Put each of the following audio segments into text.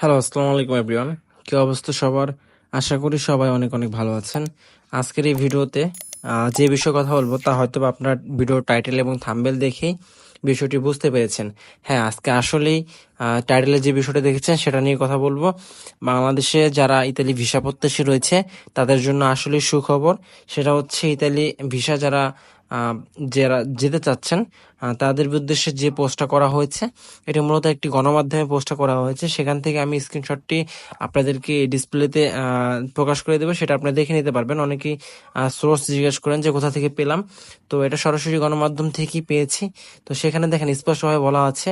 Hello আসসালামু আলাইকুম everyone কি অবস্থা সবার? আশা করি সবাই অনেক অনেক ভালো আছেন। আজকের এই ভিডিওতে যে বিষয়ে কথা বলব তা হয়তো আপনার ভিডিও টাইটেল এবং থাম্বেল দেখেই বিষয়টি বুঝতে পেরেছেন। হ্যাঁ আজকে আসলেই টাইটেলে যে বিষয়টা দেখেছেন সেটা নিয়ে কথা বলব। বাংলাদেশে যারা ইতালি ভিসা প্রত্যাশী রয়েছে, তাদের জন্য আসলে সুখবর। সেটা হচ্ছে ইতালি ভিসা যারা যারা যেতে চাচ্ছেন তাদের উদ্দেশ্যে যে পোস্টটা করা হয়েছে, এটা মূলত একটি গণমাধ্যমে পোস্টটা করা হয়েছে। সেখান থেকে আমি স্ক্রিনশটটি আপনাদেরকে ডিসপ্লেতে প্রকাশ করে দেবো, সেটা আপনারা দেখে নিতে পারবেন। অনেকেই সোর্স জিজ্ঞেস করেন যে কোথা থেকে পেলাম। তো এটা সরাসরি গণমাধ্যম থেকেই পেয়েছি। তো সেখানে দেখেন স্পষ্টভাবে বলা আছে,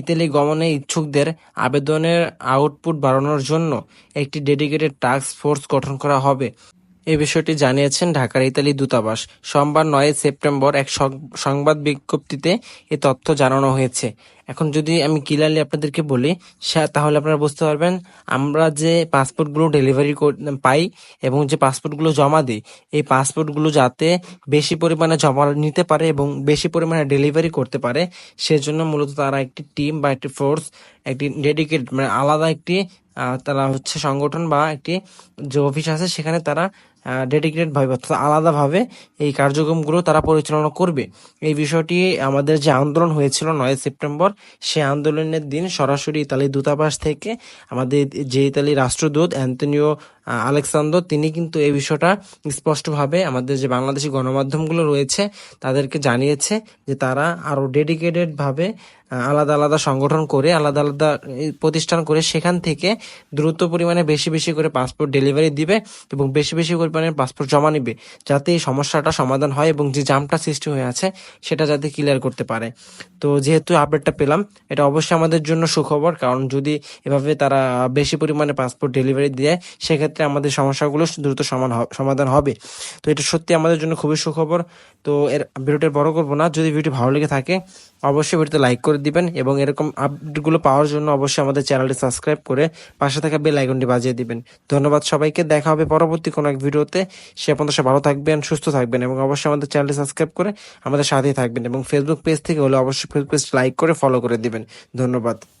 ইতালি গমনে ইচ্ছুকদের আবেদনের আউটপুট বাড়ানোর জন্য একটি ডেডিকেটেড টাস্ক ফোর্স গঠন করা হবে। এ বিষয়টি জানিয়েছেন ঢাকার ইতালি দূতাবাস। সোমবার নয় সেপ্টেম্বর এক সংবাদ বিজ্ঞপ্তিতে এ তথ্য জানানো হয়েছে। এখন যদি আমি ক্লিয়ারলি আপনাদেরকে বলি তাহলে আপনারা বুঝতে পারবেন, আমরা যে পাসপোর্টগুলো ডেলিভারি পাই এবং যে পাসপোর্টগুলো জমা দিই, এই পাসপোর্টগুলো যাতে বেশি পরিমাণে জমা নিতে পারে এবং বেশি পরিমাণে ডেলিভারি করতে পারে, সেজন্য মূলত তারা একটি টিম বা একটি ফোর্স, একটি ডেডিকেট মানে আলাদা একটি তারা হচ্ছে সংগঠন বা একটি যে অফিস আছে, সেখানে তারা ডেডিকেটেড ভাবে অর্থাৎ আলাদাভাবে এই কার্যক্রমগুলো তারা পরিচালনা করবে। এই বিষয়টি আমাদের যে আন্দোলন হয়েছিল নয় সেপ্টেম্বর সে আন্দোলনের দিন সরাসরি ইতালি দূতাবাস থেকে আমাদের যে ইতালি রাষ্ট্রদূত অ্যান্তনিও আহ, আলেকসান্দর, তিনি কিন্তু এই বিষয়টা স্পষ্টভাবে আমাদের যে বাংলাদেশি গণমাধ্যমগুলো রয়েছে, তাদেরকে জানিয়েছে যে তারা আরও ডেডিকেটেডভাবে আলাদা আলাদা সংগঠন করে, আলাদা আলাদা প্রতিষ্ঠান করে সেখান থেকে দ্রুত পরিমাণে বেশি বেশি করে পাসপোর্ট ডেলিভারি দিবে এবং বেশি বেশি পরিমাণে পাসপোর্ট জমা নিবে, যাতে এই সমস্যাটা সমাধান হয় এবং যে জামটা সৃষ্টি হয়ে আছে সেটা যাতে ক্লিয়ার করতে পারে। তো যেহেতু আপডেটটা পেলাম, এটা অবশ্যই আমাদের জন্য সুখবর, কারণ যদি এভাবে তারা বেশি পরিমাণে পাসপোর্ট ডেলিভারি দেয়, সেক্ষেত্রে আমাদের সমস্যাগুলো দ্রুত সমান সমাধান হবে। তো এটা সত্যি আমাদের জন্য খুবই সুখবর। তো এর ভিডিওটা বড় করব না। যদি ভিডিও ভালো লেগে থাকে, অবশ্যই ভিডিওতে লাইক করে দিবেন এবং এরকম আপডেটগুলো পাওয়ার জন্য অবশ্যই আমাদের চ্যানেলটি সাবস্ক্রাইব করে পাশে থাকা বেল আইকনটি বাজিয়ে দিবেন। ধন্যবাদ সবাইকে। দেখা হবে পরবর্তী কোনো এক ভিডিওতে। সে পর্যন্ত ভালো থাকবেন, সুস্থ থাকবেন এবং অবশ্যই আমাদের চ্যানেলটি সাবস্ক্রাইব করে আমাদের সাথেই থাকবেন এবং ফেসবুক পেজ থেকে হলে অবশ্যই ফেসবুক পেজ লাইক করে ফলো করে দিবেন। ধন্যবাদ।